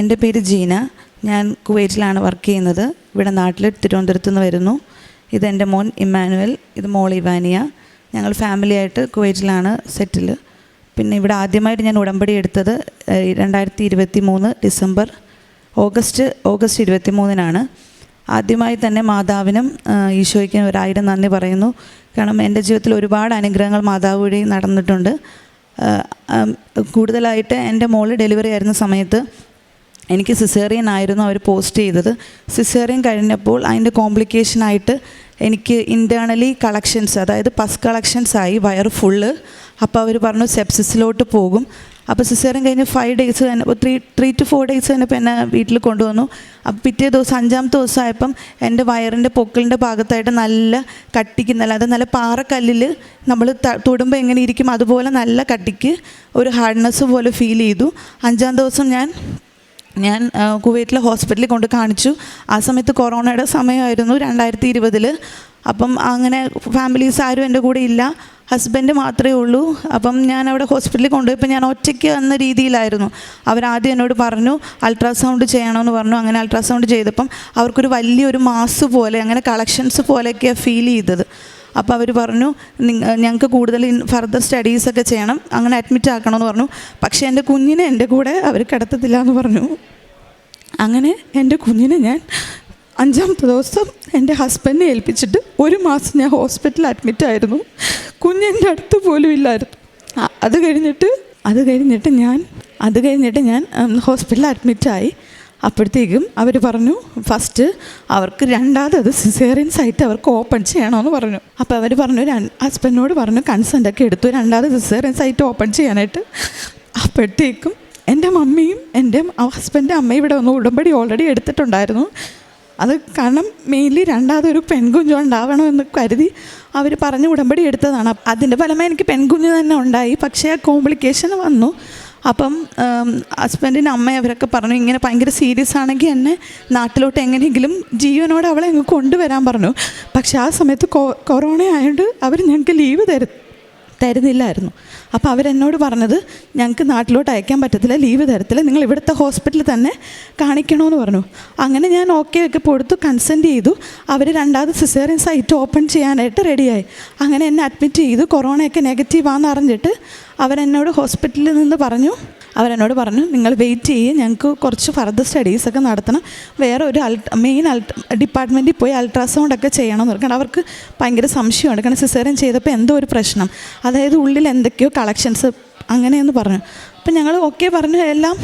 എന്റെ പേര് ജീന. ഞാൻ കുവൈറ്റിലാണ് വർക്ക് ചെയ്യുന്നത്. ഇവിടെ നാട്ടിൽ തിരുവനന്തപുരത്ത് നിന്ന് വരുന്നു ഇതെന്റെ മോൻ ഇമ്മാനുവൽ ഇത് മോൾ ഇവാനിയ. ഞങ്ങൾ ഫാമിലിയായിട്ട് കുവൈറ്റിലാണ് സെറ്റിൽ പിന്നെ ഇവിടെ ആദ്യമായിട്ട് ഞാൻ ഉടമ്പടി എടുത്തത് രണ്ടായിരത്തി ഇരുപത്തി മൂന്ന് ഡിസംബർ ഓഗസ്റ്റ് ഓഗസ്റ്റ് ഇരുപത്തി മൂന്നിനാണ് ആദ്യമായി തന്നെ മാതാവിനും ഈശോയ്ക്കും ഒരായിരം നന്ദി പറയുന്നു. കാരണം എന്റെ ജീവിതത്തിൽ ഒരുപാട് അനുഗ്രഹങ്ങൾ മാതാവ് വഴി നടന്നിട്ടുണ്ട്. കൂടുതലായിട്ട് എന്റെ മോൾ ഡെലിവറി ആയിരുന്ന സമയത്ത് എനിക്ക് സിസേറിയൻ ആയിരുന്നു അവർ പോസ്റ്റ് ചെയ്തത്. സിസേറിയൻ കഴിഞ്ഞപ്പോൾ അതിന്റെ കോംപ്ലിക്കേഷനായിട്ട് എനിക്ക് ഇന്റേർണലി കളക്ഷൻസ് അതായത് പസ് കളക്ഷൻസ് ആയി വയർ ഫുള്ള് അപ്പോൾ അവർ പറഞ്ഞു സെപ്സിസിലോട്ട് പോകും. അപ്പോൾ സിസേറിയൻ കഴിഞ്ഞ് ഫൈവ് ഡേയ്സ് തന്നെ three three two four days കഴിഞ്ഞപ്പോൾ എന്നെ വീട്ടിൽ കൊണ്ടുവന്നു. അപ്പോൾ പിറ്റേ ദിവസം അഞ്ചാമത്തെ ദിവസമായപ്പം എന്റെ വയറിന്റെ പൊക്കലിന്റെ ഭാഗത്തായിട്ട് നല്ല കട്ടിക്ക് നല്ല അത് നല്ല പാറക്കല്ലിൽ നമ്മൾ തൊടുമ്പോൾ എങ്ങനെ ഇരിക്കും അതുപോലെ നല്ല കട്ടിക്ക് ഒരു ഹാർഡ്നെസ് പോലെ ഫീൽ ചെയ്തു. അഞ്ചാം ദിവസം ഞാൻ ഞാൻ കുവൈറ്റിലെ ഹോസ്പിറ്റലിൽ കൊണ്ട് കാണിച്ചു. ആ സമയത്ത് കൊറോണയുടെ സമയമായിരുന്നു രണ്ടായിരത്തി ഇരുപതിൽ അപ്പം അങ്ങനെ ഫാമിലീസ് ആരും എന്റെ കൂടെ ഇല്ല. ഹസ്ബൻഡ് മാത്രമേ ഉള്ളൂ. അപ്പം ഞാൻ അവിടെ ഹോസ്പിറ്റലിൽ കൊണ്ടുപോയപ്പോൾ ഞാൻ ഒറ്റയ്ക്ക് എന്ന രീതിയിലായിരുന്നു. അവരാദ്യം എന്നോട് പറഞ്ഞു അൾട്രാസൗണ്ട് ചെയ്യണമെന്ന് പറഞ്ഞു. അങ്ങനെ അൾട്രാസൗണ്ട് ചെയ്തപ്പം അവർക്കൊരു വലിയൊരു മാസ് പോലെ അങ്ങനെ കളക്ഷൻസ് പോലെയൊക്കെയാണ് ഫീൽ ചെയ്തത്. അപ്പോൾ അവർ പറഞ്ഞു "നിങ്ങ- ഞങ്ങൾക്ക് കൂടുതൽ ഫർദർ സ്റ്റഡീസൊക്കെ ചെയ്യണം. അങ്ങനെ അഡ്മിറ്റ് ആക്കണമെന്ന് പറഞ്ഞു. പക്ഷേ എന്റെ കുഞ്ഞിനെ എന്റെ കൂടെ അവർ കിടത്തത്തില്ല എന്ന് പറഞ്ഞു. അങ്ങനെ എന്റെ കുഞ്ഞിനെ ഞാൻ അഞ്ചാമത്തെ ദിവസം എന്റെ ഹസ്ബൻഡിനെ ഏൽപ്പിച്ചിട്ട് ഒരു മാസം ഞാൻ ഹോസ്പിറ്റലിൽ അഡ്മിറ്റ് ആയിരുന്നു. കുഞ്ഞെന്റെ അടുത്ത് പോലും ഇല്ലായിരുന്നു. അത് കഴിഞ്ഞിട്ട് അത് കഴിഞ്ഞിട്ട് ഞാൻ അത് കഴിഞ്ഞിട്ട് ഞാൻ ഹോസ്പിറ്റലിൽ അഡ്മിറ്റായി അപ്പോഴത്തേക്കും അവർ പറഞ്ഞു ഫസ്റ്റ് അവർക്ക് രണ്ടാമത് സിസേറിയൻ സൈറ്റ് അവർക്ക് ഓപ്പൺ ചെയ്യണമെന്ന് പറഞ്ഞു. അപ്പോൾ അവർ പറഞ്ഞു ഹസ്ബൻഡിനോട് പറഞ്ഞു കൺസെന്റ് ഒക്കെ എടുത്തു രണ്ടാമത് സിസേറിയൻ സൈറ്റ് ഓപ്പൺ ചെയ്യാനായിട്ട്. അപ്പോഴത്തേക്കും എന്റെ മമ്മിയും എന്റെ ഹസ്ബൻഡ് അമ്മയും ഇവിടെ ഒന്ന് ഉടമ്പടി ഓൾറെഡി എടുത്തിട്ടുണ്ടായിരുന്നു. അത് കാരണം മെയിൻലി രണ്ടാമതൊരു പെൺകുഞ്ഞു ഉണ്ടാവണമെന്ന് കരുതി അവർ പറഞ്ഞ് ഉടമ്പടി എടുത്തതാണ്. അതിന്റെ ഫലമായി എനിക്ക് പെൺകുഞ്ഞ് തന്നെ ഉണ്ടായി. പക്ഷേ ആ കോംപ്ലിക്കേഷൻ വന്നു. അപ്പം ഹസ്ബൻഡിന്റെ അമ്മ അവരൊക്കെ പറഞ്ഞു ഇങ്ങനെ ഭയങ്കര സീരിയസ് ആണെങ്കിൽ എന്നെ നാട്ടിലോട്ട് എങ്ങനെയെങ്കിലും ജീവനോട് അവളെ അങ്ങ് കൊണ്ടുവരാൻ പറഞ്ഞു. പക്ഷെ ആ സമയത്ത് കൊറോണ ആയതുകൊണ്ട് അവർ ഞങ്ങൾക്ക് ലീവ് തരും തരുന്നില്ലായിരുന്നു. അപ്പോൾ അവരെന്നോട് പറഞ്ഞത് ഞങ്ങൾക്ക് നാട്ടിലോട്ട് അയക്കാൻ പറ്റത്തില്ല ലീവ് തരത്തില്ല നിങ്ങൾ ഇവിടുത്തെ ഹോസ്പിറ്റലിൽ തന്നെ കാണിക്കണമെന്ന് പറഞ്ഞു. അങ്ങനെ ഞാൻ ഓക്കെ ഒക്കെ കൊടുത്തു കൺസെന്റ് ചെയ്തു. അവർ രണ്ടാമത് സിസേറിയൻ സൈറ്റ് ഓപ്പൺ ചെയ്യാനായിട്ട് റെഡിയായി അങ്ങനെ എന്നെ അഡ്മിറ്റ് ചെയ്തു. കൊറോണയൊക്കെ നെഗറ്റീവാണെന്ന് അറിഞ്ഞിട്ട് അവരെന്നോട് ഹോസ്പിറ്റലിൽ നിന്ന് പറഞ്ഞു അവരെന്നോട് പറഞ്ഞു നിങ്ങൾ വെയിറ്റ് ചെയ്യ് ഞങ്ങൾക്ക് കുറച്ച് ഫർദർ സ്റ്റഡീസൊക്കെ നടത്തണം. വേറെ ഒരു അൾട്ട മെയിൻ അൾട്ട ഡിപ്പാർട്ട്മെന്റിൽ പോയി അൾട്രാസൗണ്ട് ഒക്കെ ചെയ്യണം എന്ന് കാരണം അവർക്ക് ഭയങ്കര സംശയമുണ്ട് കാരണം സിസേറിയൻ ചെയ്തപ്പോൾ എന്തോ ഒരു പ്രശ്നം. അതായത് ഉള്ളിൽ എന്തൊക്കെയോ കളക്ഷൻസ് അങ്ങനെയെന്ന് പറഞ്ഞു. അപ്പം ഞങ്ങൾ ഓക്കെ പറഞ്ഞു എല്ലാം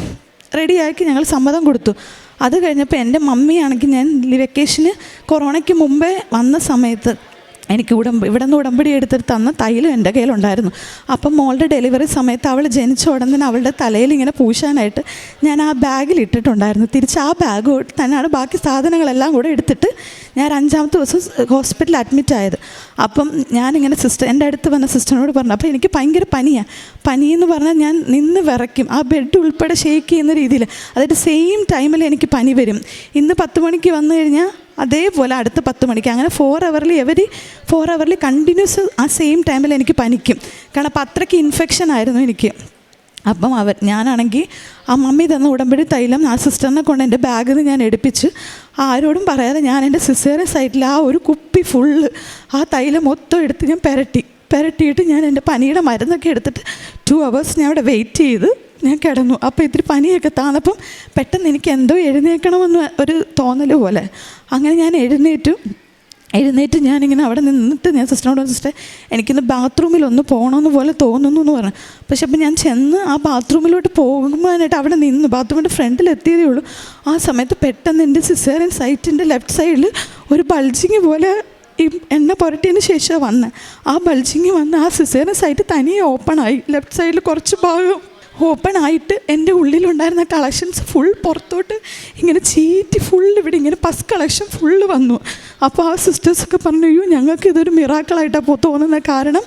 റെഡിയാക്കി ഞങ്ങൾ സമ്മതം കൊടുത്തു. അത് കഴിഞ്ഞപ്പോൾ എന്റെ മമ്മിയാണെങ്കിൽ ഞാൻ വെക്കേഷന് കൊറോണയ്ക്ക് മുമ്പേ വന്ന സമയത്ത് എനിക്ക് ഉടമ്പ ഇവിടെ നിന്ന് ഉടമ്പടി എടുത്തിട്ട് തന്ന തൈലം എന്റെ കയ്യിലുണ്ടായിരുന്നു. അപ്പം മോളുടെ ഡെലിവറി സമയത്ത് അവൾ ജനിച്ച ഉടൻ തന്നെ അവളുടെ തലയിൽ ഇങ്ങനെ പൂശാനായിട്ട് ഞാൻ ആ ബാഗിൽ ഇട്ടിട്ടുണ്ടായിരുന്നു. തിരിച്ച് ആ ബാഗ് തന്നെയാണ് ബാക്കി സാധനങ്ങളെല്ലാം കൂടെ എടുത്തിട്ട് ഞാൻ അഞ്ചാമത്തെ ദിവസം ഹോസ്പിറ്റലിൽ അഡ്മിറ്റ് ആയത്. അപ്പം ഞാനിങ്ങനെ സിസ്റ്റർ എന്റെ അടുത്ത് വന്ന സിസ്റ്ററിനോട് പറഞ്ഞു അപ്പോൾ എനിക്ക് ഭയങ്കര പനിയാണ് പനിയെന്ന് പറഞ്ഞാൽ ഞാൻ നിന്ന് വിറയ്ക്കും. ആ ബെഡ് ഉൾപ്പെടെ ഷേക്ക് ചെയ്യുന്ന രീതിയിൽ. അതായത് സെയിം ടൈമിൽ എനിക്ക് പനി വരും. ഇന്ന് പത്ത് മണിക്ക് വന്നു കഴിഞ്ഞാൽ അതേപോലെ അടുത്ത പത്ത് മണിക്ക് അങ്ങനെ ഫോർ അവറിൽ എവരി ഫോർ അവറിൽ കണ്ടിന്യൂസ് ആ സെയിം ടൈമിൽ എനിക്ക് പനിക്കും. കാരണം അപ്പം അത്രയ്ക്ക് ഇൻഫെക്ഷൻ ആയിരുന്നു എനിക്ക്. അപ്പം അവർ ഞാനാണെങ്കിൽ ആ മമ്മി തന്ന ഉടമ്പടി തൈലം ആ സിസ്റ്ററിനെ കൊണ്ട് എന്റെ ബാഗിൽ നിന്ന് ഞാൻ എടുപ്പിച്ച് ആരോടും പറയാതെ ഞാൻ എന്റെ സിസ്റ്ററെ സൈഡിൽ ആ ഒരു കുപ്പി ഫുള്ള് ആ തൈലം മൊത്തം എടുത്ത് ഞാൻ പെരട്ടി. പെരട്ടിയിട്ട് ഞാൻ എന്റെ പനിയുടെ മരുന്നൊക്കെ എടുത്തിട്ട് ടു അവേഴ്സ് ഞാൻ അവിടെ വെയിറ്റ് ചെയ്ത് ഞാൻ കിടന്നു. അപ്പോൾ ഇത്തിരി പനിയൊക്കെ താന്നപ്പം പെട്ടെന്ന് എനിക്ക് എന്തോ എഴുന്നേൽക്കണമെന്ന് ഒരു തോന്നൽ പോലെ. അങ്ങനെ ഞാൻ എഴുന്നേറ്റു. എഴുന്നേറ്റ് ഞാനിങ്ങനെ അവിടെ നിന്നിട്ട് ഞാൻ സിസ്റ്ററിനോട് സിസ്റ്റർ എനിക്കിന്ന് ബാത്റൂമിൽ ഒന്ന് പോകണമെന്ന് പോലെ തോന്നുന്നു എന്ന് പറഞ്ഞു. പക്ഷെ അപ്പം ഞാൻ ചെന്ന് ആ ബാത്റൂമിലോട്ട് പോകുമ്പോഴായിട്ട് അവിടെ നിന്ന് ബാത്റൂമിന്റെ ഫ്രണ്ടിൽ എത്തിയതേ ഉള്ളൂ. ആ സമയത്ത് പെട്ടെന്ന് എന്റെ സിസേറിയൻ സൈറ്റിന്റെ ലെഫ്റ്റ് സൈഡിൽ ഒരു ബൾജിങ് പോലെ ഈ എണ്ണ പുരട്ടിയതിന് ശേഷം വന്ന്. ആ ബൾജിങ് വന്ന് ആ സിസേറിയൻ സൈറ്റ് തനിയെ ഓപ്പണായി ലെഫ്റ്റ് സൈഡിൽ കുറച്ച് ഭാഗം ഓപ്പൺ ആയിട്ട് എന്റെ ഉള്ളിലുണ്ടായിരുന്ന കളക്ഷൻസ് ഫുൾ പുറത്തോട്ട് ഇങ്ങനെ ചീറ്റി ഫുൾ ഇവിടെ ഇങ്ങനെ പസ് കളക്ഷൻ ഫുള്ള് വന്നു. അപ്പോൾ ആ സിസ്റ്റേഴ്സൊക്കെ പറഞ്ഞു അയ്യോ ഞങ്ങൾക്ക് ഇതൊരു മിറാക്കളായിട്ടാണ് തോന്നുന്നത് കാരണം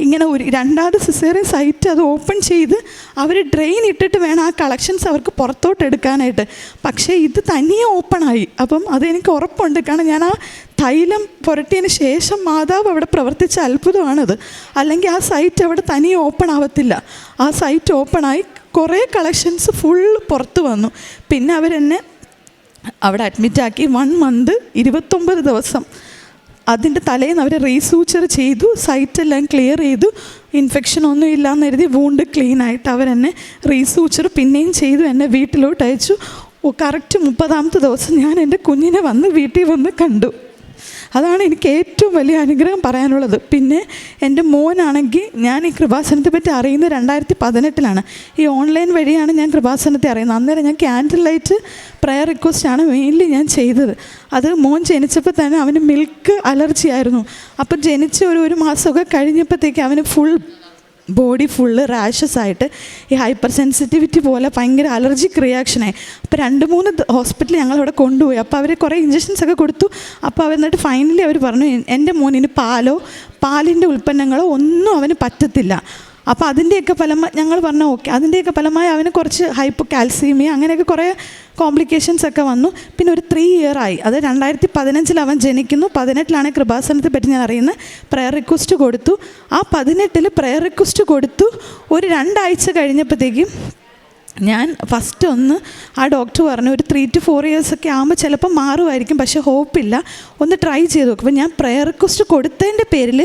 ഇങ്ങനെ ഒരു രണ്ടാമത് സിസേറിയൻ സൈറ്റ് അത് ഓപ്പൺ ചെയ്ത് അവർ ഡ്രെയിൻ ഇട്ടിട്ട് വേണം ആ കളക്ഷൻസ് അവർക്ക് പുറത്തോട്ട് എടുക്കാനായിട്ട്. പക്ഷേ ഇത് തനിയെ ഓപ്പണായി അപ്പം അതെനിക്ക് ഉറപ്പുണ്ട്. കാരണം ഞാൻ ആ തൈലം പുരട്ടിയതിന് ശേഷം മാതാവ് അവിടെ പ്രവർത്തിച്ച അത്ഭുതമാണത്. അല്ലെങ്കിൽ ആ സൈറ്റ് അവിടെ തനിയെ ഓപ്പൺ ആവത്തില്ല. ആ സൈറ്റ് ഓപ്പണായി കുറേ കളക്ഷൻസ് ഫുൾ പുറത്ത് വന്നു. പിന്നെ അവരെന്നെ അവിടെ അഡ്മിറ്റാക്കി വൺ മന്ത് ഇരുപത്തൊമ്പത് ദിവസം. അതിന്റെ തലേന്ന് അവർ റീസൂച്ചർ ചെയ്തു സൈറ്റെല്ലാം ക്ലിയർ ചെയ്തു. ഇൻഫെക്ഷൻ ഒന്നും ഇല്ലാന്ന് എഴുതി വൂണ്ട് ക്ലീൻ ആയിട്ട് അവരെന്നെ റീസൂച്ചർ പിന്നെയും ചെയ്തു എന്നെ വീട്ടിലോട്ട് അയച്ചു. കറക്റ്റ് മുപ്പതാമത്തെ ദിവസം ഞാൻ എന്റെ കുഞ്ഞിനെ വന്ന് വീട്ടിൽ വന്ന് കണ്ടു. അതാണ് എനിക്ക് ഏറ്റവും വലിയ അനുഗ്രഹം പറയാനുള്ളത്. പിന്നെ എന്റെ മോനാണെങ്കിൽ ഞാൻ ഈ കൃപാസനത്തെ പറ്റി അറിയുന്നത് രണ്ടായിരത്തി പതിനെട്ടിലാണ് ഈ ഓൺലൈൻ വഴിയാണ് ഞാൻ കൃപാസനത്തെ അറിയുന്നത്. അന്നേരം ഞാൻ ക്യാൻഡിൽ ലൈറ്റ് പ്രയർ റിക്വസ്റ്റാണ് മെയിൻലി ഞാൻ ചെയ്തത്. അത് മോൻ ജനിച്ചപ്പോൾ തന്നെ അവന് മിൽക്ക് അലർജി ആയിരുന്നു അപ്പോൾ ജനിച്ച ഒരു ഒരു മാസമൊക്കെ കഴിഞ്ഞപ്പോഴത്തേക്ക് അവന് ഫുൾ ബോഡി ഫുള്ള് റാഷസ് ആയിട്ട് ഈ ഹൈപ്പർ സെൻസിറ്റിവിറ്റി പോലെ ഭയങ്കര അലർജിക് റിയാക്ഷനായി അപ്പോൾ രണ്ട് മൂന്ന് ഹോസ്പിറ്റലിൽ ഞങ്ങളവിടെ കൊണ്ടുപോയി. അപ്പോൾ അവർ കുറേ ഇഞ്ചക്ഷൻസ് ഒക്കെ കൊടുത്തു. അപ്പോൾ അവർ എന്നിട്ട് ഫൈനലി അവർ പറഞ്ഞു "എ- എന്റെ മോനിന് പാലോ പാലിന്റെ ഉൽപ്പന്നങ്ങളോ ഒന്നും അവന് പറ്റത്തില്ല. അപ്പോൾ അതിന്റെയൊക്കെ ഫലമ ഞങ്ങൾ പറഞ്ഞു ഓക്കെ. അതിന്റെയൊക്കെ ഫലമായി അവന് കുറച്ച് ഹൈപ്പോ കാൽസ്യമി അങ്ങനെയൊക്കെ കുറേ കോംപ്ലിക്കേഷൻസ് ഒക്കെ വന്നു. പിന്നെ ഒരു ത്രീ ഇയർ ആയി. അത് രണ്ടായിരത്തി പതിനഞ്ചിൽ അവൻ ജനിക്കുന്നു. പതിനെട്ടിലാണ് കൃപാസനത്തെ പറ്റി ഞാൻ അറിയുന്നത്. പ്രയർ റിക്വസ്റ്റ് കൊടുത്തു. ആ പതിനെട്ടിൽ പ്രയർ റിക്വസ്റ്റ് കൊടുത്തു. ഒരു രണ്ടാഴ്ച കഴിഞ്ഞപ്പോഴത്തേക്കും ഞാൻ ഫസ്റ്റ് ഒന്ന് ആ ഡോക്ടർ പറഞ്ഞു ഒരു ത്രീ ടു ഫോർ ഇയേഴ്സ് ഒക്കെ ആകുമ്പോൾ ചിലപ്പോൾ മാറുമായിരിക്കും പക്ഷേ ഹോപ്പില്ല ഒന്ന് ട്രൈ ചെയ്ത് നോക്കും. അപ്പോൾ ഞാൻ പ്രയർ റിക്വസ്റ്റ് കൊടുത്തതിന്റെ പേരിൽ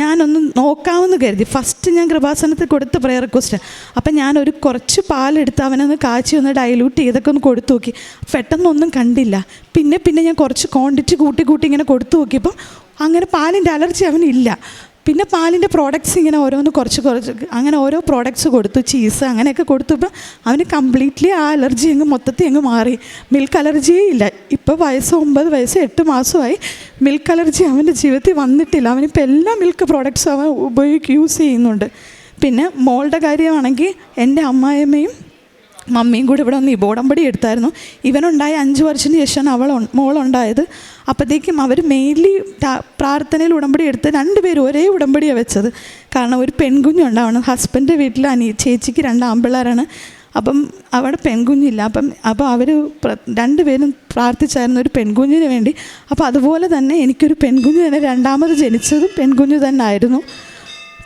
ഞാനൊന്ന് നോക്കാമെന്ന് കരുതി. ഫസ്റ്റ് ഞാൻ കൃപാസനത്തിൽ കൊടുത്ത പ്രയർ റിക്വസ്റ്റ് അപ്പം ഞാനൊരു കുറച്ച് പാലെടുത്ത് അവനൊന്ന് കാച്ചി ഒന്ന് ഡൈലൂട്ട് ചെയ്തൊക്കെ ഒന്ന് കൊടുത്തു നോക്കി. പെട്ടെന്നൊന്നും കണ്ടില്ല. പിന്നെ പിന്നെ ഞാൻ കുറച്ച് ക്വാണ്ടിറ്റി കൂട്ടി കൂട്ടി ഇങ്ങനെ കൊടുത്തു നോക്കിയപ്പോൾ അങ്ങനെ പാലിന്റെ അലർജി അവനില്ല. പിന്നെ പാലിന്റെ പ്രോഡക്റ്റ്സ് ഇങ്ങനെ ഓരോന്ന് കുറച്ച് കുറച്ച് അങ്ങനെ ഓരോ പ്രോഡക്റ്റ്സ് കൊടുത്തു ചീസ് അങ്ങനെയൊക്കെ കൊടുത്തപ്പോൾ അവന് കംപ്ലീറ്റ്ലി ആ അലർജി അങ്ങ് മൊത്തത്തിൽ അങ്ങ് മാറി. മിൽക്ക് അലർജിയേ ഇല്ല. ഇപ്പോൾ വയസ്സ് ഒമ്പത് വയസ്സ് എട്ട് മാസമായി മിൽക്ക് അലർജി അവന്റെ ജീവിതത്തിൽ വന്നിട്ടില്ല. അവനിപ്പോൾ എല്ലാ മിൽക്ക് പ്രോഡക്റ്റ്സും അവൻ ഉപയോഗിക്കും യൂസ് ചെയ്യുന്നുണ്ട്. പിന്നെ മോളുടെ കാര്യമാണെങ്കിൽ എന്റെ അമ്മായിയമ്മയും മമ്മിയും കൂടി ഇവിടെ ഒന്ന് ഇബോടമ്പടി എടുത്തായിരുന്നു. ഇവനുണ്ടായ അഞ്ച് വർഷത്തിന് ശേഷമാണ് അവൾ മോളുണ്ടായത്. അപ്പോഴത്തേക്കും അവർ മെയിൻലി പ്രാർത്ഥനയിൽ ഉടമ്പടി എടുത്ത് രണ്ടുപേരും ഒരേ ഉടമ്പടിയാണ് വെച്ചത്. കാരണം ഒരു പെൺകുഞ്ഞുണ്ടാവണം. ഹസ്ബൻഡ് വീട്ടിൽ അനി ചേച്ചിക്ക് രണ്ട് ആമ്പിള്ളേരാണ്. അപ്പം അവിടെ പെൺകുഞ്ഞില്ല. അപ്പം അപ്പോൾ അവർ രണ്ടുപേരും പ്രാർത്ഥിച്ചായിരുന്നു ഒരു പെൺകുഞ്ഞിന് വേണ്ടി. അപ്പോൾ അതുപോലെ തന്നെ എനിക്കൊരു പെൺകുഞ്ഞ് തന്നെ രണ്ടാമത് ജനിച്ചതും പെൺകുഞ്ഞ് തന്നെ ആയിരുന്നു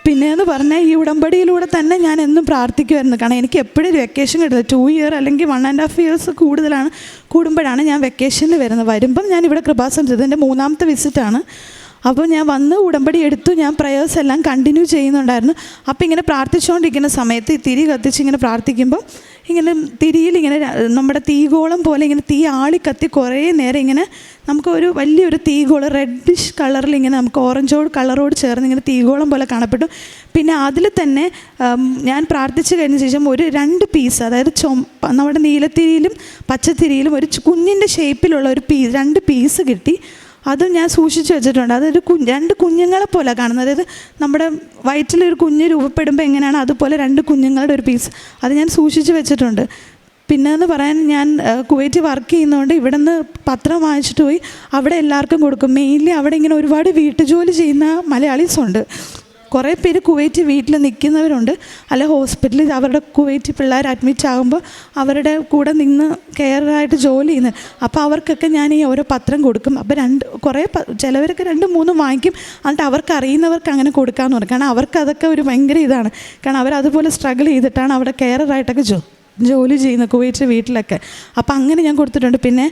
പിന്നെ എന്ന് പറഞ്ഞാൽ ഈ ഉടമ്പടിയിലൂടെ തന്നെ ഞാൻ എന്നും പ്രാർത്ഥിക്കുമായിരുന്നു കാരണം എനിക്ക് എപ്പോഴും വെക്കേഷൻ കിട്ടില്ല ടു ഇയർ അല്ലെങ്കിൽ വൺ ആൻഡ് ഹാഫ് ഇയേഴ്സ് കൂടുതലാണ് കൂടുമ്പോഴാണ് ഞാൻ വെക്കേഷന് വരുന്നത്. വരുമ്പം ഞാൻ ഇവിടെ കൃപാസനം ചെയ്തത് എന്റെ മൂന്നാമത്തെ വിസിറ്റാണ് അപ്പോൾ ഞാൻ വന്ന് ഉടമ്പടി എടുത്തു. ഞാൻ പ്രയേഴ്സ് എല്ലാം കണ്ടിന്യൂ ചെയ്യുന്നുണ്ടായിരുന്നു. അപ്പോൾ ഇങ്ങനെ പ്രാർത്ഥിച്ചുകൊണ്ടിരിക്കുന്ന സമയത്ത് തിരി കത്തിച്ച് ഇങ്ങനെ പ്രാർത്ഥിക്കുമ്പോൾ ഇങ്ങനെ തിരിയിലിങ്ങനെ നമ്മുടെ തീകോളം പോലെ ഇങ്ങനെ തീ ആളിക്കത്തി കത്തി കുറേ നേരം ഇങ്ങനെ നമുക്ക് ഒരു വലിയൊരു തീകോളം റെഡിഷ് കളറിൽ ഇങ്ങനെ നമുക്ക് ഓറഞ്ചോട് കളറോട് ചേർന്ന് ഇങ്ങനെ തീകോളം പോലെ കാണപ്പെട്ടു. പിന്നെ അതിൽ തന്നെ ഞാൻ പ്രാർത്ഥിച്ചു കഴിഞ്ഞ ശേഷം ഒരു രണ്ട് പീസ് അതായത് ചൊം നമ്മുടെ നീലത്തിരിയിലും പച്ചത്തിരിയിലും ഒരു കുഞ്ഞിന്റെ ഷേപ്പിലുള്ള ഒരു പീ രണ്ട് പീസ് കിട്ടി. അതും ഞാൻ സൂക്ഷിച്ചു വെച്ചിട്ടുണ്ട്. അതൊരു കു രണ്ട് കുഞ്ഞുങ്ങളെ പോലെ കാണുന്നത്. അതായത് നമ്മുടെ വയറ്റിലൊരു കുഞ്ഞ് രൂപപ്പെടുമ്പോൾ എങ്ങനെയാണ് അതുപോലെ രണ്ട് കുഞ്ഞുങ്ങളുടെ ഒരു പീസ് അത് ഞാൻ സൂക്ഷിച്ചു വെച്ചിട്ടുണ്ട്. പിന്നെ എന്ന് പറയാൻ ഞാൻ കുവൈറ്റ് വർക്ക് ചെയ്യുന്നതുകൊണ്ട് ഇവിടെ നിന്ന് പത്രം വാങ്ങിച്ചിട്ട് പോയി അവിടെ എല്ലാവർക്കും കൊടുക്കും. മെയിൻലി അവിടെ ഇങ്ങനെ ഒരുപാട് വീട്ടുജോലി ചെയ്യുന്ന മലയാളീസ് ഉണ്ട് കുറേ പേര് കുവൈറ്റ് വീട്ടിൽ നിൽക്കുന്നവരുണ്ട്. അല്ല ഹോസ്പിറ്റലിൽ അവരുടെ കുവൈറ്റ് പിള്ളേർ അഡ്മിറ്റ് ആകുമ്പോൾ അവരുടെ കൂടെ നിന്ന് കെയറായിട്ട് ജോലി ചെയ്യുന്നത് അപ്പോൾ അവർക്കൊക്കെ ഞാൻ ഈ ഓരോ പത്രം കൊടുക്കും. അപ്പോൾ രണ്ട് കുറേ ചിലവരൊക്കെ രണ്ടും മൂന്നും വാങ്ങിക്കും. എന്നിട്ട് അവർക്ക് അറിയുന്നവർക്ക് അങ്ങനെ കൊടുക്കാമെന്ന് പറയും. കാരണം അവർക്ക് അതൊക്കെ ഒരു ഭയങ്കര ഇതാണ്. കാരണം അവരതുപോലെ സ്ട്രഗിൾ ചെയ്തിട്ടാണ് അവിടെ കെയറായിട്ടൊക്കെ ജോ ജോലി ചെയ്യുന്ന കുവൈറ്റ് വീട്ടിലൊക്കെ. അപ്പോൾ അങ്ങനെ ഞാൻ കൊടുത്തിട്ടുണ്ട്. പിന്നെ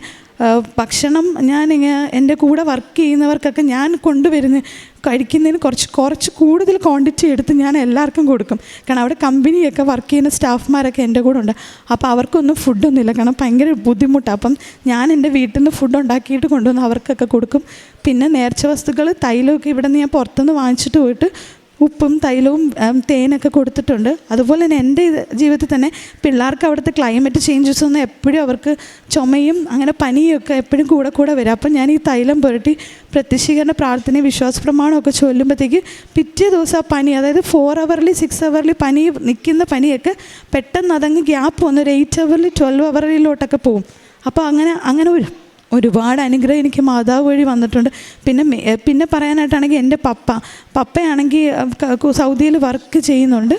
ഭക്ഷണം ഞാനിങ്ങനെ എന്റെ കൂടെ വർക്ക് ചെയ്യുന്നവർക്കൊക്കെ ഞാൻ കൊണ്ടുവരുന്ന കഴിക്കുന്നതിന് കുറച്ച് കുറച്ച് കൂടുതൽ ക്വാണ്ടിറ്റി എടുത്ത് ഞാൻ എല്ലാവർക്കും കൊടുക്കും. കാരണം അവിടെ കമ്പനിയൊക്കെ വർക്ക് ചെയ്യുന്ന സ്റ്റാഫ്മാരൊക്കെ എന്റെ കൂടെ ഉണ്ട്. അപ്പോൾ അവർക്കൊന്നും ഫുഡൊന്നുമില്ല കാരണം ഭയങ്കര ബുദ്ധിമുട്ടാണ് അപ്പം ഞാൻ എന്റെ വീട്ടിൽ നിന്ന് ഫുഡ് ഉണ്ടാക്കിയിട്ട് കൊണ്ടുവന്ന് അവർക്കൊക്കെ കൊടുക്കും. പിന്നെ നേർച്ച വസ്തുക്കൾ തൈലമൊക്കെ ഇവിടെ നിന്ന് ഞാൻ പുറത്തുനിന്ന് വാങ്ങിച്ചിട്ട് പോയിട്ട് ഉപ്പും തൈലവും തേനൊക്കെ കൊടുത്തിട്ടുണ്ട്. അതുപോലെ തന്നെ എന്റെ ജീവിതത്തിൽ തന്നെ പിള്ളേർക്ക് അവിടുത്തെ ക്ലൈമറ്റ് ചേഞ്ചസ് ഒന്നും എപ്പോഴും അവർക്ക് ചുമയും അങ്ങനെ പനിയൊക്കെ എപ്പോഴും കൂടെ കൂടെ വരും. അപ്പം ഞാൻ ഈ തൈലം പുരട്ടി പ്രത്യക്ഷീകരണ പ്രാർത്ഥനയും വിശ്വാസ പ്രമാണമൊക്കെ ചൊല്ലുമ്പോഴത്തേക്ക് പിറ്റേ ദിവസം ആ പനി അതായത് ഫോർ അവറിൽ സിക്സ് അവറിൽ പനി നിൽക്കുന്ന പനിയൊക്കെ പെട്ടെന്ന് അതങ്ങ് ഗ്യാപ്പ് വന്ന് ഒരു എയ്റ്റ് അവറിൽ ട്വൽവ് അവറിലോട്ടൊക്കെ പോകും. അപ്പോൾ അങ്ങനെ അങ്ങനെ ഒരു ഒരുപാട് അനുഗ്രഹം എനിക്ക് മാതാവ് വഴി വന്നിട്ടുണ്ട്. പിന്നെ പിന്നെ പറയാനായിട്ടാണെങ്കിൽ എന്റെ പപ്പ. പപ്പയാണെങ്കിൽ സൗദിയിൽ വർക്ക് ചെയ്യുന്നുണ്ട്.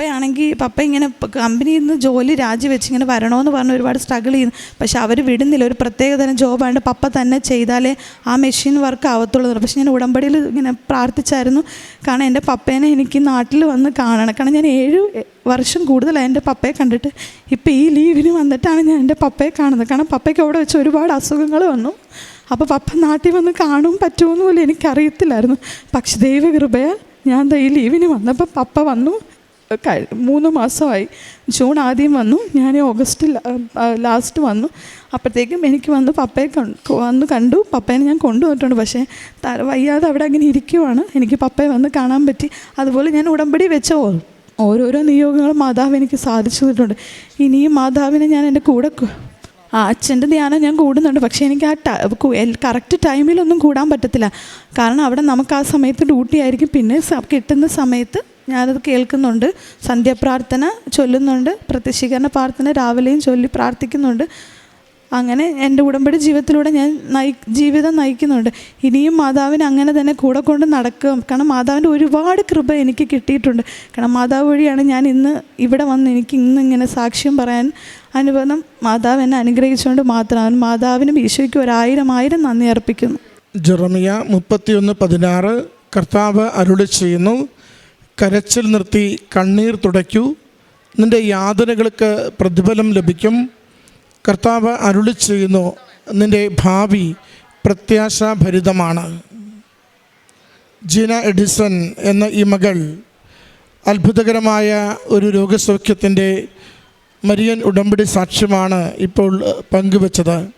പപ്പയാണെങ്കിൽ പപ്പ ഇങ്ങനെ കമ്പനിയിൽ നിന്ന് ജോലി രാജിവെച്ച് ഇങ്ങനെ വരണമെന്ന് പറഞ്ഞ് ഒരുപാട് സ്ട്രഗിൾ ചെയ്യുന്നു. പക്ഷെ അവർ വിടുന്നില്ല. ഒരു പ്രത്യേക തരം ജോബായതുകൊണ്ട് പപ്പ തന്നെ ചെയ്താലേ ആ മെഷീൻ വർക്ക് ആവത്തുള്ളൂ. പക്ഷെ ഞാൻ ഉടമ്പടിയിൽ ഇങ്ങനെ പ്രാർത്ഥിച്ചായിരുന്നു. കാരണം എന്റെ പപ്പേനെ എനിക്ക് നാട്ടിൽ വന്ന് കാണണം. കാരണം ഞാൻ ഏഴ് വർഷം കൂടുതലായി എന്റെ പപ്പയെ കണ്ടിട്ട് ഇപ്പോൾ ഈ ലീവിന് വന്നിട്ടാണ് ഞാൻ എന്റെ പപ്പയെ കാണുന്നത്. കാരണം പപ്പയ്ക്ക് അവിടെ വെച്ച് ഒരുപാട് അസുഖങ്ങൾ വന്നു. അപ്പോൾ പപ്പ നാട്ടിൽ വന്ന് കാണും പറ്റുമെന്ന് പോലും എനിക്കറിയത്തില്ലായിരുന്നു. പക്ഷെ ദൈവകൃപയാൽ ഞാൻ ഈ ലീവിന് വന്നപ്പോൾ പപ്പ വന്നു. മൂന്ന് മാസമായി. ജൂൺ ആദ്യം വന്നു ഞാൻ ഓഗസ്റ്റ് ലാസ്റ്റ് വന്നു. അപ്പോഴത്തേക്കും എനിക്ക് വന്ന് പപ്പയെ വന്ന് കണ്ടു. പപ്പേനെ ഞാൻ കൊണ്ടുവന്നിട്ടുണ്ട്. പക്ഷേ വയ്യാതെ അവിടെ അങ്ങനെ ഇരിക്കുവാണ്. എനിക്ക് പപ്പയെ വന്ന് കാണാൻ പറ്റി. അതുപോലെ ഞാൻ ഉടമ്പടി വെച്ച ഓരോരോ നിയോഗങ്ങളും മാതാവ് എനിക്ക് സാധിച്ചു തന്നിട്ടുണ്ട്. ഇനിയും മാതാവിനെ ഞാൻ എന്റെ കൂടെ ആ അച്ഛന്റെ ധ്യാനം ഞാൻ കൂടുന്നുണ്ട്. പക്ഷേ എനിക്ക് ആ കറക്റ്റ് ടൈമിലൊന്നും കൂടാൻ പറ്റത്തില്ല. കാരണം അവിടെ നമുക്ക് ആ സമയത്ത് ഡ്യൂട്ടി ആയിരിക്കും. പിന്നെ കിട്ടുന്ന സമയത്ത് ഞാനത് കേൾക്കുന്നുണ്ട്. സന്ധ്യാപ്രാർത്ഥന ചൊല്ലുന്നുണ്ട്. പ്രത്യക്ഷീകരണ പ്രാർത്ഥന രാവിലെയും ചൊല്ലി പ്രാർത്ഥിക്കുന്നുണ്ട്. അങ്ങനെ എന്റെ ഉടമ്പടി ജീവിതത്തിലൂടെ ഞാൻ നയി ജീവിതം നയിക്കുന്നുണ്ട്. ഇനിയും മാതാവിനെ അങ്ങനെ തന്നെ കൂടെ കൊണ്ട് നടക്കും. കാരണം മാതാവിന്റെ ഒരുപാട് കൃപ എനിക്ക് കിട്ടിയിട്ടുണ്ട്. കാരണം മാതാവ് വഴിയാണ് ഞാൻ ഇന്ന് ഇവിടെ വന്ന് എനിക്ക് ഇന്ന് ഇങ്ങനെ സാക്ഷ്യം പറയാൻ അനുബന്ധം മാതാവ് എന്നെ അനുഗ്രഹിച്ചുകൊണ്ട് മാത്രമാണ് മാതാവിനും ഈശോയ്ക്കും ഒരായിരം ആയിരം നന്ദി അർപ്പിക്കുന്നു. ജെറമിയ മുപ്പത്തിയൊന്ന് പതിനാറ് കർത്താവ് അരുളി ചെയ്യുന്നു കരച്ചിൽ നിർത്തി കണ്ണീർ തുടയ്ക്കൂ. നിന്റെ യാതനകൾക്ക് പ്രതിഫലം ലഭിക്കും. കർത്താവ് അരുളി ചെയ്യുന്നു നിന്റെ ഭാവി പ്രത്യാശാഭരിതമാണ്. ജീന എഡിസൺ എന്ന ഈ മകൾ അത്ഭുതകരമായ ഒരു രോഗസൗഖ്യത്തിന്റെ മരിയൻ ഉടമ്പടി സാക്ഷ്യമാണ് ഇപ്പോൾ പങ്കുവച്ചത്.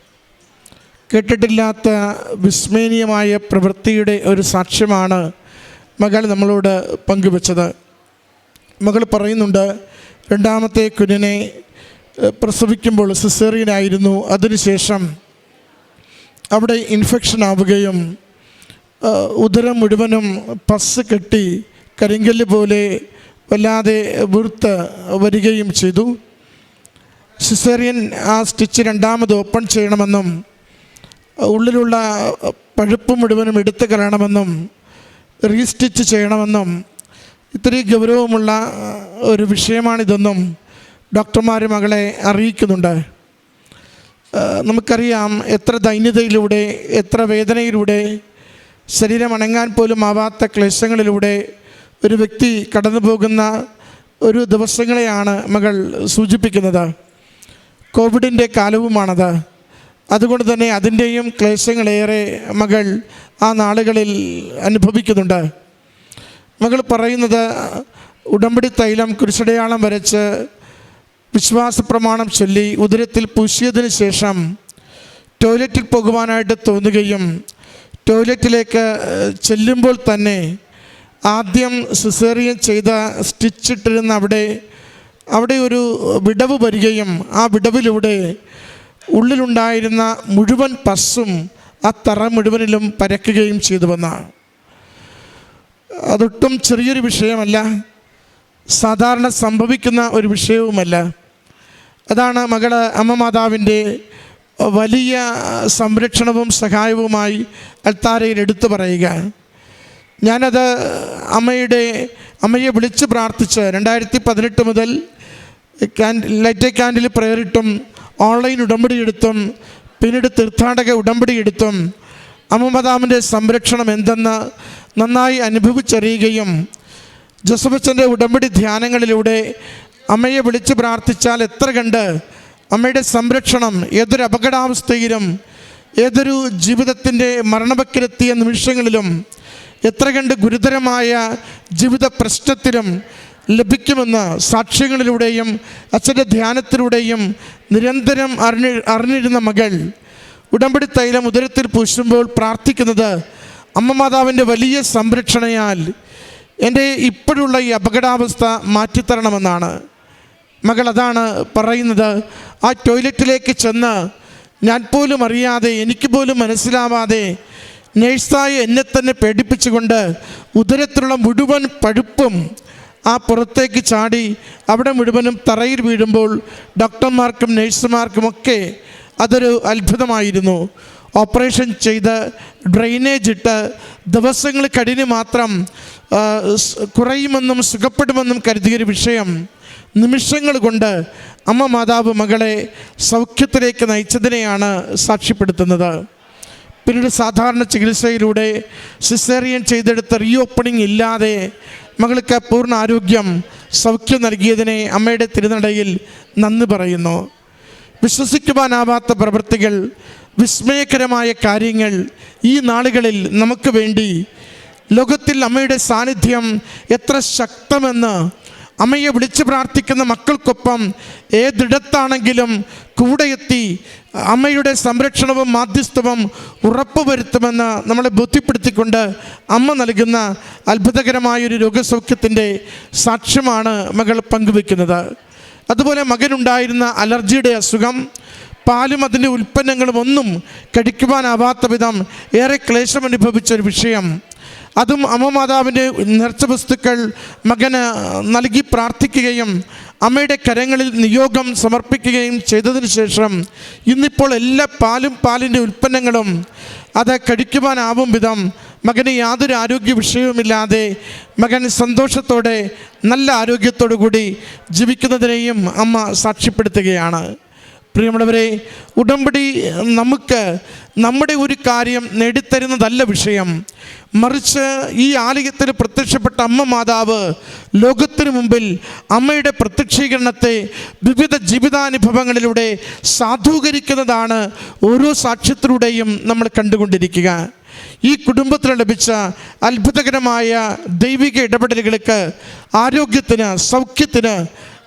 കേട്ടിട്ടില്ലാത്ത വിസ്മയനീയമായ പ്രവൃത്തിയുടെ ഒരു സാക്ഷ്യമാണ് മകൾ നമ്മളോട് പങ്കുവച്ചത്. മകൾ പറയുന്നുണ്ട് രണ്ടാമത്തെ കുഞ്ഞിനെ പ്രസവിക്കുമ്പോൾ സിസേറിയനായിരുന്നു. അതിനുശേഷം അവിടെ ഇൻഫെക്ഷൻ ആവുകയും ഉദരം മുഴുവനും പസ് കെട്ടി കരിങ്കല്ല് പോലെ വല്ലാതെ വീർത്ത് വരികയും ചെയ്തു. സിസേറിയൻ ആ സ്റ്റിച്ച് രണ്ടാമത് ഓപ്പൺ ചെയ്യണമെന്നും ഉള്ളിലുള്ള പഴുപ്പ് മുഴുവനും എടുത്തു കളയണമെന്നും റീസ്റ്റിച്ച് ചെയ്യണമെന്നും ഇത്രയും ഗൗരവമുള്ള ഒരു വിഷയമാണിതെന്നും ഡോക്ടർമാർ മകളെ അറിയിക്കുന്നുണ്ട്. നമുക്കറിയാം എത്ര ദൈന്യതയിലൂടെ എത്ര വേദനയിലൂടെ ശരീരം അണങ്ങാൻ പോലും ആവാത്ത ക്ലേശങ്ങളിലൂടെ ഒരു വ്യക്തി കടന്നു പോകുന്ന ഒരു ദിവസങ്ങളെയാണ് മകൾ സൂചിപ്പിക്കുന്നത്. കോവിഡിന്റെ കാലവുമാണത്. അതുകൊണ്ട് തന്നെ അതിന്റെയും ക്ലേശങ്ങളേറെ മകൾ ആ നാളുകളിൽ അനുഭവിക്കുന്നുണ്ട്. മകൾ പറയുന്നത് ഉടമ്പടി തൈലം കുരിശടയാളം വരച്ച് വിശ്വാസ പ്രമാണം ചൊല്ലി ഉദരത്തിൽ പൂശിയതിന് ശേഷം ടോയ്ലറ്റിൽ പോകുവാനായിട്ട് തോന്നുകയും ടോയ്ലറ്റിലേക്ക് ചെല്ലുമ്പോൾ തന്നെ ആദ്യം സിസേറിയൻ ചെയ്ത സ്റ്റിച്ചിട്ടിരുന്ന അവിടെ അവിടെ ഒരു വിടവ് വരികയും ആ വിടവിലൂടെ ഉള്ളിലുണ്ടായിരുന്ന മുഴുവൻ പസ്സും ആ തറ മുഴുവനിലും പരക്കുകയും ചെയ്തുവെന്നാണ് അതൊട്ടും ചെറിയൊരു വിഷയമല്ല. സാധാരണ സംഭവിക്കുന്ന ഒരു വിഷയവുമല്ല. അതാണ് മകൾ അമ്മ മാതാവിന്റെ വലിയ സംരക്ഷണവും സഹായവുമായി അൽത്താരയിൽ എടുത്തു പറയുക. ഞാനത് അമ്മയുടെ അമ്മയെ വിളിച്ച് പ്രാർത്ഥിച്ച് രണ്ടായിരത്തി പതിനെട്ട് മുതൽ ലൈറ്റ് ക്യാൻഡിൽ പ്രയറിട്ടും ഓൺലൈൻ ഉടമ്പടി എടുത്തും പിന്നീട് തീർത്ഥാടക ഉടമ്പടി എടുത്തും അമ്മദാമിന്റെ സംരക്ഷണം എന്തെന്ന് നന്നായി അനുഭവിച്ചറിയുകയും ജോസഫച്ചന്റെ ഉടമ്പടി ധ്യാനങ്ങളിലൂടെ അമ്മയെ വിളിച്ച് പ്രാർത്ഥിച്ചാൽ എത്ര കണ്ട് അമ്മയുടെ സംരക്ഷണം ഏതൊരു അപകടാവസ്ഥയിലും ഏതൊരു ജീവിതത്തിന്റെ മരണവക്കിലെത്തിയ നിമിഷങ്ങളിലും എത്ര കണ്ട് ഗുരുതരമായ ജീവിത പ്രശ്നത്തിലും ലഭിക്കുമെന്ന് സാക്ഷ്യങ്ങളിലൂടെയും അച്ഛന്റെ ധ്യാനത്തിലൂടെയും നിരന്തരം അറിഞ്ഞി അറിഞ്ഞിരുന്ന മകൾ ഉടമ്പടി തൈലം ഉദരത്തിൽ പൂശുമ്പോൾ പ്രാർത്ഥിക്കുന്നത് അമ്മ മാതാവിന്റെ വലിയ സംരക്ഷണയാൽ എന്റെ ഇപ്പോഴുള്ള ഈ അപകടാവസ്ഥ മാറ്റിത്തരണമെന്നാണ്. മകൾ അതാണ് പറയുന്നത് ആ ടോയ്ലറ്റിലേക്ക് ചെന്ന് ഞാൻ പോലും അറിയാതെ എനിക്ക് പോലും മനസ്സിലാവാതെ നേഴ്സായി എന്നെ തന്നെ പേടിപ്പിച്ചുകൊണ്ട് ഉദരത്തിലുള്ള മുഴുവൻ പഴുപ്പും ആ പുറത്തേക്ക് ചാടി അവിടെ മുഴുവനും തറയിൽ വീഴുമ്പോൾ ഡോക്ടർമാർക്കും നേഴ്സുമാർക്കുമൊക്കെ അതൊരു അത്ഭുതമായിരുന്നു. ഓപ്പറേഷൻ ചെയ്ത് ഡ്രെയിനേജ് ഇട്ട് ദിവസങ്ങൾ കഴിഞ്ഞ് മാത്രം കുറയുമെന്നും സുഖപ്പെടുമെന്നും കരുതിയൊരു വിഷയം നിമിഷങ്ങൾ കൊണ്ട് അമ്മ മാതാവ് മകളെ സൗഖ്യത്തിലേക്ക് നയിച്ചതിനെയാണ് സാക്ഷ്യപ്പെടുത്തുന്നത്. പിന്നീട് സാധാരണ ചികിത്സയിലൂടെ സിസേറിയൻ ചെയ്തെടുത്ത റീ ഓപ്പണിംഗ് ഇല്ലാതെ മകൾക്ക് പൂർണ ആരോഗ്യം സൗഖ്യം നൽകിയതിനെ അമ്മയുടെ തിരുനടയിൽ നന്ദി പറയുന്നു. വിശ്വസിക്കുവാനാവാത്ത പ്രവൃത്തികൾ വിസ്മയകരമായ കാര്യങ്ങൾ ഈ നാളുകളിൽ നമുക്ക് വേണ്ടി ലോകത്തിൽ അമ്മയുടെ സാന്നിധ്യം എത്ര ശക്തമെന്ന് അമ്മയെ വിളിച്ച് പ്രാർത്ഥിക്കുന്ന മക്കൾക്കൊപ്പം ഏതിടത്താണെങ്കിലും കൂടെ എത്തി അമ്മയുടെ സംരക്ഷണവും മാധ്യസ്ഥവും ഉറപ്പുവരുത്തുമെന്ന് നമ്മളെ ബോധ്യപ്പെടുത്തിക്കൊണ്ട് അമ്മ നൽകുന്ന അത്ഭുതകരമായൊരു രോഗസൗഖ്യത്തിന്റെ സാക്ഷ്യമാണ് മകൾ പങ്കുവെക്കുന്നത് അതുപോലെ മകനുണ്ടായിരുന്ന അലർജിയുടെ അസുഖം പാലും അതിന്റെ ഉൽപ്പന്നങ്ങളും ഒന്നും കഴിക്കുവാനാവാത്ത വിധം ഏറെ ക്ലേശം ഒരു വിഷയം. അതും അമ്മ മാതാവിന്റെ നേർച്ച വസ്തുക്കൾ മകന് നൽകി പ്രാർത്ഥിക്കുകയും അമ്മയുടെ കരങ്ങളിൽ നിയോഗം സമർപ്പിക്കുകയും ചെയ്തതിന് ശേഷം ഇന്നിപ്പോൾ എല്ലാ പാലും പാലിന്റെ ഉൽപ്പന്നങ്ങളും അത് കഴിക്കുവാനാവും വിധം മകന് യാതൊരു ആരോഗ്യ വിഷയവുമില്ലാതെ മകൻ സന്തോഷത്തോടെ നല്ല ആരോഗ്യത്തോടു കൂടി ജീവിക്കുന്നതിനെയും അമ്മ സാക്ഷ്യപ്പെടുത്തുകയാണ്. പ്രിയമുള്ളവരെ ഉടമ്പടി നമുക്ക് നമ്മുടെ ഒരു കാര്യം നേടിത്തരുന്നതല്ല വിഷയം. മറിച്ച് ഈ ആലയത്തിൽ പ്രത്യക്ഷപ്പെട്ട അമ്മ മാതാവ് ലോകത്തിനു മുമ്പിൽ അമ്മയുടെ പ്രത്യക്ഷീകരണത്തെ വിവിധ ജീവിതാനുഭവങ്ങളിലൂടെ സാധൂകരിക്കുന്നതാണ് ഓരോ സാക്ഷ്യത്തിലൂടെയും നമ്മൾ കണ്ടുകൊണ്ടിരിക്കുക. ഈ കുടുംബത്തിന് ലഭിച്ച അത്ഭുതകരമായ ദൈവിക ഇടപെടലുകൾക്ക് ആരോഗ്യത്തിന് സൗഖ്യത്തിന്